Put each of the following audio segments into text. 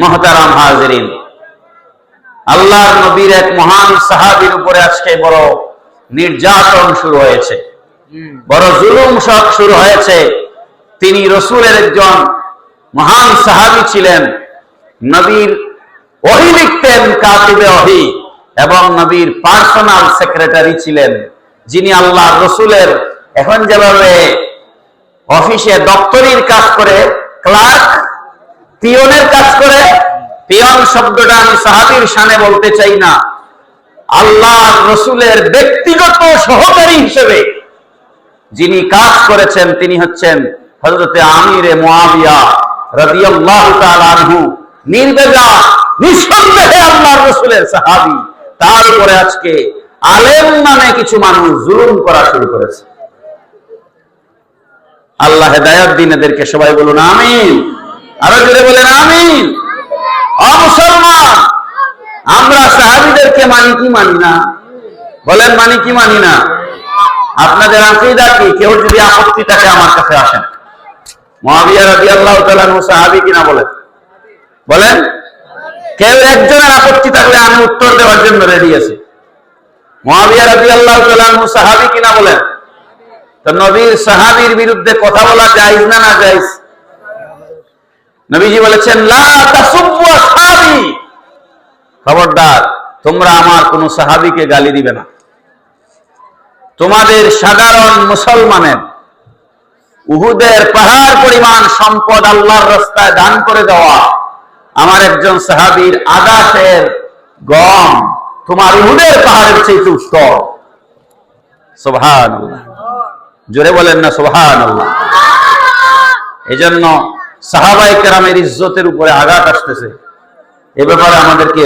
মহতারাম হাজরিন। আল্লাহর নবীর এক মহান সাহাবীর উপরে আজকে বড় নির্যাতন শুরু হয়েছে। বড় জুলুম সব শুরু হয়েছে। তিনি রসুলের একজন মহান সাহাবী ছিলেন। নবীর ওহি লিখতেন কাতিবে ওহি এবং নবীর পার্সোনাল সেক্রেটারি ছিলেন। যিনি আল্লাহ রসুলের এখন যেভাবে অফিসে দপ্তরির কাজ করে ক্লার্ক পিয়নের কাজ করে, পিয়ন শব্দটা আমি সাহাবীর সানে বলতে চাই না। আল্লাহ রসুলের ব্যক্তিগত সহকারী হিসেবে যিনি কাজ করেছেন, তিনি হচ্ছেন হজরতে আমিরে নির্বেজা নিঃসন্দেহে আল্লাহর রসুলের সাহাবী। আজকে আলেম নামে কিছু মানুষ জুলুম করা শুরু করেছে। আল্লাহ হেদায়ত দিন এদেরকে সবাই বলুন, আমিন। আরও জোরে বলেন, আমিন। অমুসলমান আমরা সাহাবিদেরকে মানি কি মানি না? বলেন, মানি কি মানি না? আপনাদের আকিদা কি? কেউ যদি আপত্তি থাকে আমার কাছে আসেন। মহাবিয়া রাজি আল্লাহ সাহাবি কিনা বলেন। বলেন, কেউ একজনের আপত্তি থাকলে আমি উত্তর দেওয়ার জন্য রেডি আছি। মহাবিয়া রাজি আল্লাহ সাহাবি কিনা বলেন। তো নবীর সাহাবির বিরুদ্ধে কথা বলা যাইজ না না যাইজ নবীজি বলেছেন খবরদার, তোমরা আমার কোন সাহাবীকে গালি দিবে না। তোমাদের সাধারণ মুসলমানের উহুদের পাহাড় পরিমাণ সম্পদ আল্লাহর রাস্তায় দান করে দেওয়া, আমার একজন সাহাবীর আদাসের গম তোমার উহুদের পাহাড়ের চেয়ে উত্তর সুবহানাল্লাহ। জোরে বলেন না আল্লাহ এই জন্য সাহাবাই কেরামের ইজ্জতের উপরে আঘাত আসতেছে। এ ব্যাপারে আমাদেরকে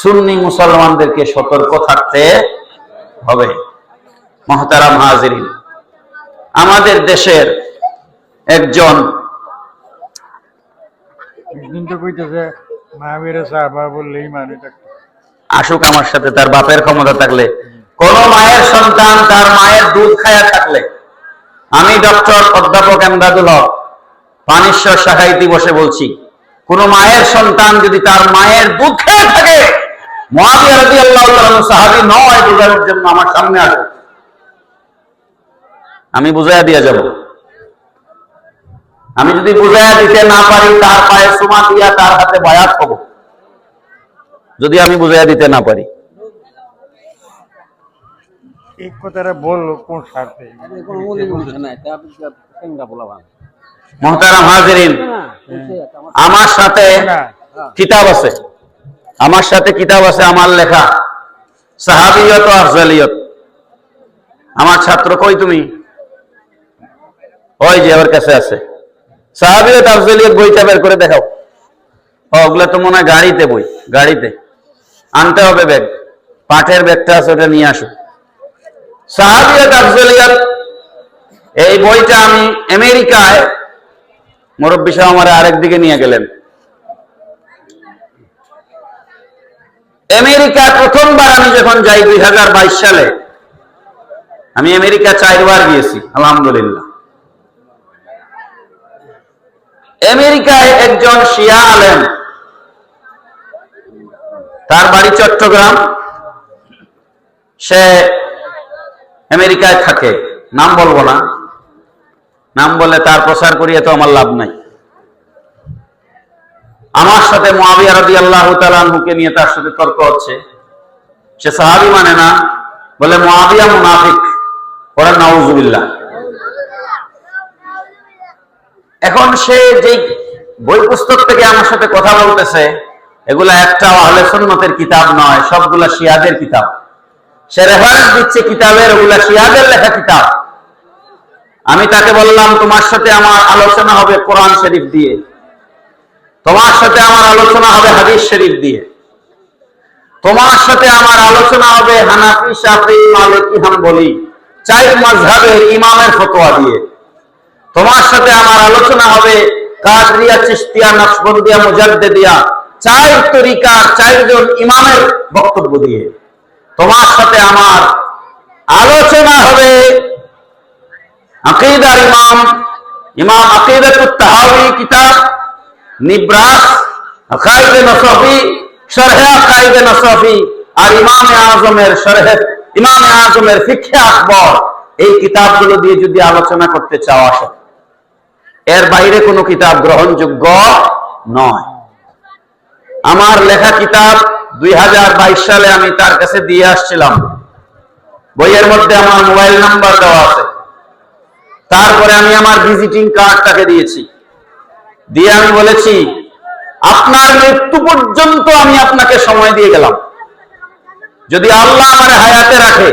সুন্নি মুসলমানদেরকে সতর্ক থাকতে হবে। মহতারাম হাজিরিন আমাদের দেশের একজন মানে আসুক আমার সাথে তার বাপের ক্ষমতা থাকলে। কোন মায়ের সন্তান তার মায়ের দুধ খায়া থাকলে। আমি ডক্টর অধ্যাপক এমদাদুল হক পানিশ্বর শাখায় দিবসে বলছি কোন মায়ের সন্তান যদি তার মায়ের দুধ খেয়ে থাকে মহাবিয়া রাদিয়াল্লাহু তাআলা সাহাবী নয় বোঝানোর জন্য আমার সামনে আসুক আমি বুঝাইয়া দিয়ে যাব। আমি যদি বুঝাইয়া দিতে না পারি তার পায়ে সুমা দিয়া তার হাতে বায়াত হব। যদি আমি বুঝাইয়া দিতে না পারি। কথাটা বলল কোন স্বার্থে মহতারাম হাজিরিন, আমার সাথে কিতাব আছে। আমার সাথে কিতাব আছে, আমার লেখা। সাহাবিয়ত আফজালিয়ত। আমার ছাত্র কই তুমি? ওই যে ওর কাছে আছে। সাহাবিয়ত, আফজালিয়ত বইটা বের করে দেখাও। ওগুলা তো মনে গাড়িতে বই, গাড়িতে। আনতে হবে ব্যাগ। পাঠের ব্যাগটা আছে, ওটা নিয়ে আসো। সাহাবিয়ত, আফজালিয়ত, এই বইটা আমি আমেরিকায় মুরব্বী সাহেব আমার আরেক দিকে নিয়ে গেলেন। আমেরিকা প্রথমবার আমি যখন যাই দুই সালে, আমি আমেরিকা চারবার গিয়েছি, আলহামদুলিল্লাহ। আমেরিকায় একজন শিয়া আলেম, তার বাড়ি চট্টগ্রাম। সে আমেরিকায় থাকে, নাম বলব না। নাম বলে তার প্রচার করিয়ে তো আমার লাভ নাই। আমার সাথে মহাবিয়া রবি আল্লাহ নিয়ে তার সাথে তর্ক হচ্ছে। সে সাহাবি মানে না, বলে মহাবিয়া মুনাফিক, ওরা নাউজুবিল্লাহ। এখন সে যেই বই পুস্তক থেকে আমার সাথে কথা বলতেছে, এগুলা একটা আহলে সুন্নতের কিতাব নয়, সবগুলা শিয়াদের কিতাব। সে রেফারেন্স দিচ্ছে কিতাবের, ওগুলা শিয়াদের লেখা কিতাব। আমি তাকে বললাম, তোমার সাথে আমার আলোচনা হবে কোরআন শরীফ দিয়ে। তোমার সাথে আমার আলোচনা হবে হাদিস শরীফ দিয়ে। তোমার সাথে আমার আলোচনা হবে হানাফি, শাফি, মালিকি হাম্বলি চাই মাযহাবের ইমামের ফতোয়া দিয়ে। তোমার সাথে আমার আলোচনা হবে কাদরিয়া চিশতিয়া নকশবন্দিয়া মুজাদ্দিদিয়া। চার তরিকার চারজন ইমামের বক্তব্য দিয়ে। তোমার সাথে আমার আলোচনা হবে আকিদার ইমাম ইমাম আকিদাতুত তাহাবি কিতাব, নিব্রাস, আকাইদে নসফি, শরহে আকাইদে নসফি আর ইমামে আজমের শরহে, ইমামে আজমের ফিকহে আকবর এই কিতাবগুলো দিয়ে যদি আলোচনা করতে চাও আসো। এর বাইরে কোনো কিতাব গ্রহণযোগ্য নয়। আমার লেখা কিতাব দুই হাজার বাইশ সালে আমি তার কাছে দিয়ে আসছিলাম। বইয়ের মধ্যে আমার মোবাইল নাম্বার দেওয়া আছে। তারপরে আমি আমার ভিজিটিং কার্ড তাকে দিয়েছি। দিয়ে আমি বলেছি, আপনার মৃত্যু পর্যন্ত আমি আপনাকে সময় দিয়ে গেলাম। যদি আল্লাহ আমার হায়াতে রাখে,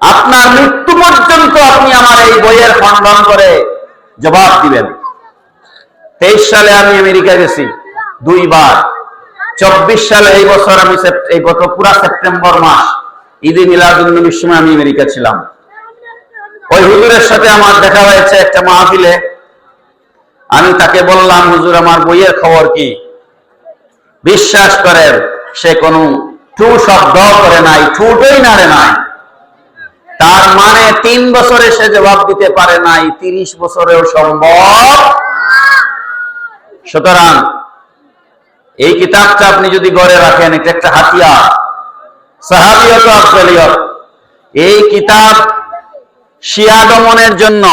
আপনার মৃত্যু পর্যন্ত আপনি আমার এই বইয়ের খণ্ডন করে জবাব দিবেন। তেইশ সালে আমি আমেরিকা গেছি, দুইবার। চব্বিশ সালে এই বছর আমি এই গত পুরা সেপ্টেম্বর মাস ঈদে মিলাদুন্নবীর সময় আমি আমেরিকা ছিলাম। ওই হুজুরের সাথে আমার দেখা হয়েছে একটা মাহফিলে। আমি তাকে বললাম, হুজুর, আমার বইয়ের খবর কি? বিশ্বাস করেন সে কোনো টু শব্দ করে নাই, ঠুটই নাড়ে নাই। তার মানে তিন বছরে সে জবাব দিতে পারে নাই, তিরিশ বছরেও সম্ভব। সুতরাং এই কিতাবটা আপনি যদি গড়ে রাখেন, এটা একটা হাতিয়ার। সাহাবিয়ত এই কিতাব শিয়া দমনের জন্য।